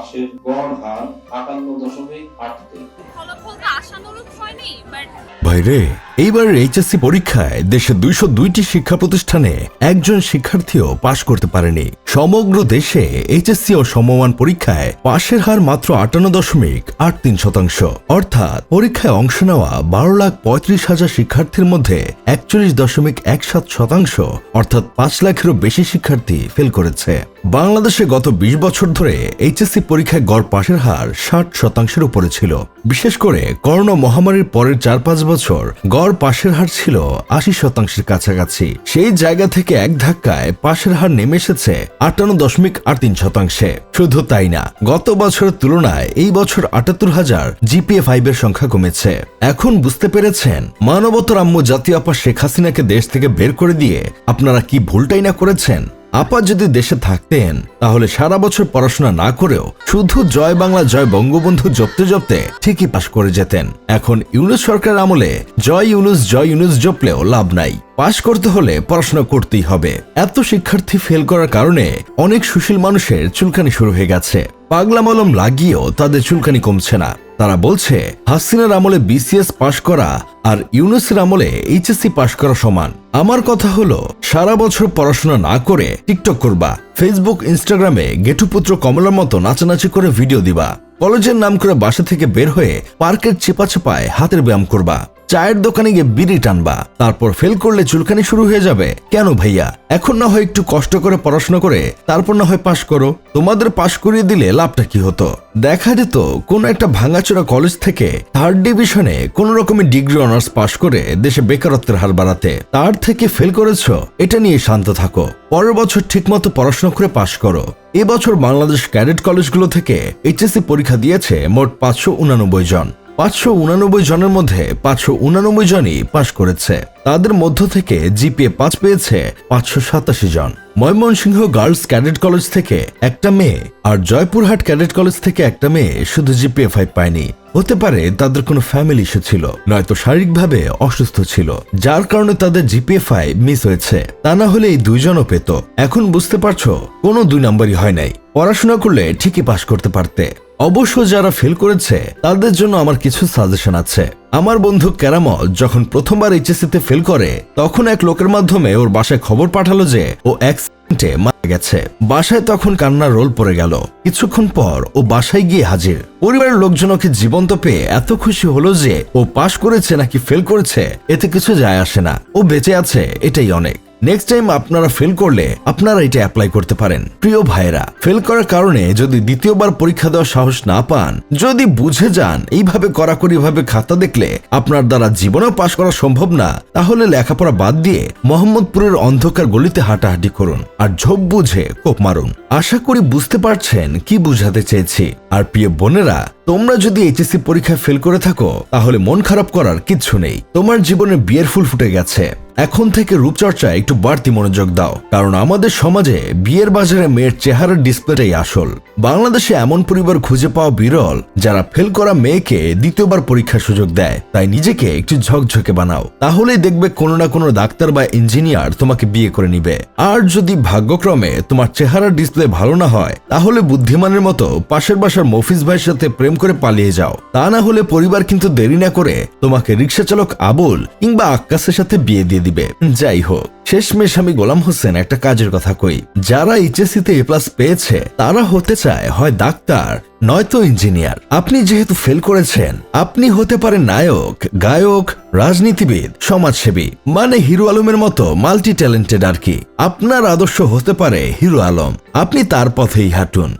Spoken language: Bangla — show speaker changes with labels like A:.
A: পাশের গড় হার আটান্ন দশমিক আট তিন।
B: ফলাফলটা আশানুরূপ হয়নি বাট
C: ভাইরে এইবার এইচএসসি পরীক্ষায় দেশে দুইশো দুইটি শিক্ষা প্রতিষ্ঠানে একজন শিক্ষার্থীও পাশ করতে পারেনি। সমগ্র দেশে এইচএসসি ও সমমান পরীক্ষায় পাশের হার মাত্র আটান্ন দশমিক আট তিন শতাংশ। অর্থাৎ পরীক্ষায় অংশ নেওয়া বারো লাখ পঁয়ত্রিশ হাজার শিক্ষার্থীর মধ্যে একচল্লিশ দশমিক এক সাত শতাংশ অর্থাৎ পাঁচ লাখেরও বেশি শিক্ষার্থী ফেল করেছে। বাংলাদেশে গত ২০ বছর ধরে এইচএসসি পরীক্ষায় গড় পাশের হার ষাট শতাংশের উপরে ছিল। বিশেষ করে করোনা মহামারীর পরের চার পাঁচ বছর গড় পাশের হার ছিল আশি শতাংশের কাছাকাছি। সেই জায়গা থেকে এক ধাক্কায় পাশের হার নেমে এসেছে আটান্ন দশমিক আট তিন শতাংশে। শুধু তাই না, গত বছরের তুলনায় এই বছর আটাত্তর হাজার জিপিএ ফাইভের সংখ্যা কমেছে। এখন বুঝতে পেরেছেন, মানবতর আম্মু জাতীয় আপা শেখ হাসিনাকে দেশ থেকে বের করে দিয়ে আপনারা কি ভুলটাই না করেছেন? আপা যদি দেশে থাকতেন, তাহলে সারা বছর পড়াশোনা না করেও শুধু জয় বাংলা, জয় বঙ্গবন্ধু জপতে জপতে ঠিকই পাশ করে যেতেন। এখন ইউনুস সরকার আমলে জয় ইউনুস জয় ইউনুস জপলেও লাভ নাই। পাশ করতে হলে পড়াশোনা করতেই হবে। এত শিক্ষার্থী ফেল করার কারণে অনেক সুশীল মানুষের চুলকানি শুরু হয়ে গেছে। পাগলা মলম লাগিয়েও তাদের চুলকানি কমছে না। তারা বলছে, হাসিনার আমলে বিসিএস পাশ করা আর ইউনুসের আমলে এইচএসসি পাশ করা সমান। আমার কথা হলো, সারা বছর পড়াশোনা না করে টিকটক করবা ফেসবুক ইনস্টাগ্রামে গেটুপুত্র কমলার মতো নাচানাচি করে ভিডিও দিবা, কলেজের নাম করে বাসা থেকে বের হয়ে পার্কের চেপা চেপায় হাতের ব্যায়াম করবা। চায়ের দোকানে গিয়ে বিড়ি টানবা, তারপর ফেল করলে চুলকানি শুরু হয়ে যাবে। কেন ভাইয়া? এখন না হয় একটু কষ্ট করে পড়াশোনা করে, তারপর না হয় পাশ করো। তোমাদের পাশ করিয়ে দিলে লাভটা কি হতো? দেখা যেত কোন একটা ভাঙাচোরা কলেজ থেকে থার্ড ডিভিশনে কোন রকমের ডিগ্রি অনার্স পাশ করে দেশে বেকারত্বের হার বাড়াতে। তার থেকে ফেল করেছ, এটা নিয়ে শান্ত থাকো। পরের বছর ঠিকমতো পড়াশোনা করে পাশ করো। এবছর বাংলাদেশ ক্যাডেট কলেজগুলো থেকে এইচএসসি পরীক্ষা দিয়েছে মোট পাঁচশো উনানব্বই জন। পাঁচশো উনানব্বই জনের মধ্যে পাঁচশো উনানব্বই জনই পাশ করেছে। তাদের মধ্য থেকে জিপিএ পাঁচ পেয়েছে পাঁচশো সাতাশি জন। ময়মনসিংহ গার্লস ক্যাডেট কলেজ থেকে একটা মেয়ে আর জয়পুরহাট ক্যাডেট কলেজ থেকে একটা মেয়ে শুধু জিপিএ ফাইভ পায়নি। হতে পারে তাদের কোনো ফ্যামিলি ইস্যু ছিল, নয়তো শারীরিকভাবে অসুস্থ ছিল, যার কারণে তাদের জিপিএ ফাইভ মিস হয়েছে। তা না হলে এই দুইজনও পেত। এখন বুঝতে পারছ, কোনো দুই নম্বরই হয় নাই। পড়াশোনা করলে ঠিকই পাশ করতে পারতে। অবশ্য যারা ফেল করেছে, তাদের জন্য আমার কিছু সাজেশন আছে। আমার বন্ধু ক্যারামল যখন প্রথমবার এইচএসসি তে ফেল করে, তখন এক লোকের মাধ্যমে ওর বাসায় খবর পাঠালো যে ও অ্যাক্সিডেন্টে মারা গেছে। বাসায় তখন কান্নার রোল পড়ে গেল। কিছুক্ষণ পর ও বাসায় গিয়ে হাজির। পরিবারের লোকজন ওকে জীবন্ত পেয়ে এত খুশি হলো যে ও পাশ করেছে নাকি ফেল করেছে, এতে কিছু যায় আসে না। ও বেঁচে আছে, এটাই অনেক। নেক্সট টাইম আপনারা ফেল করলে আপনারা এটা অ্যাপ্লাই করতে পারেন। প্রিয় ভাইরা ফেল করার কারণে যদি দ্বিতীয়বার পরীক্ষা দেওয়ার সাহস না পান, যদি বুঝে যান এইভাবে কড়াকড়ি ভাবে খাতা দেখলে আপনার দ্বারা জীবনেও পাশ করা সম্ভব না, তাহলে লেখাপড়া বাদ দিয়ে মোহাম্মদপুরের অন্ধকার গলিতে হাঁটাহাঁটি করুন আর ঝোপ বুঝে কোপ মারুন। আশা করি বুঝতে পারছেন কি বুঝাতে চেয়েছি। আর প্রিয় বোনেরা, তোমরা যদি এইচএসসি পরীক্ষায় ফেল করে থাকো, তাহলে মন খারাপ করার কিচ্ছু নেই। তোমার জীবনে বিয়ের ফুল ফুটে গেছে। এখন থেকে রূপচর্চায় একটু বাড়তি মনোযোগ দাও, কারণ আমাদের সমাজে বিয়ের বাজারে মেয়ের চেহারার ডিসপ্লেটাই আসল। বাংলাদেশে এমন পরিবার খুঁজে পাওয়া বিরল, যারা ফেল করা মেয়েকে দ্বিতীয়বার পরীক্ষার সুযোগ দেয়। তাই নিজেকে একটু ঝকঝকে বানাও। তাহলেই দেখবে কোনো না কোনো ডাক্তার বা ইঞ্জিনিয়ার তোমাকে বিয়ে করে নিবে। আর যদি ভাগ্যক্রমে তোমার চেহারার ডিসপ্লে ভালো না হয়। তাহলে বুদ্ধিমানের মতো পাশের বাসার মফিজ ভাইয়ের সাথে প্রেম করে পালিয়ে যাও। তা না হলে পরিবার কিন্তু দেরি না করে তোমাকে রিক্সা চালক আবুল কিংবা আক্কাসের সাথে বিয়ে দিয়ে দিবে। যাই হোক। শেষমেশ আমি গোলাম হোসেন একটা কাজের কথা কই। যারা এইচএসসি তে এ প্লাস পেয়েছে, তারা হতে চায় হয় ডাক্তার, নয়তো ইঞ্জিনিয়ার। আপনি যেহেতু ফেল করেছেন, আপনি হতে পারেন নায়ক, গায়ক, রাজনীতিবিদ, সমাজসেবী মানে হিরো আলমের মতো মাল্টি ট্যালেন্টেড আর কি। আপনার আদর্শ হতে পারে হিরো আলম। আপনি তার পথেই হাঁটুন।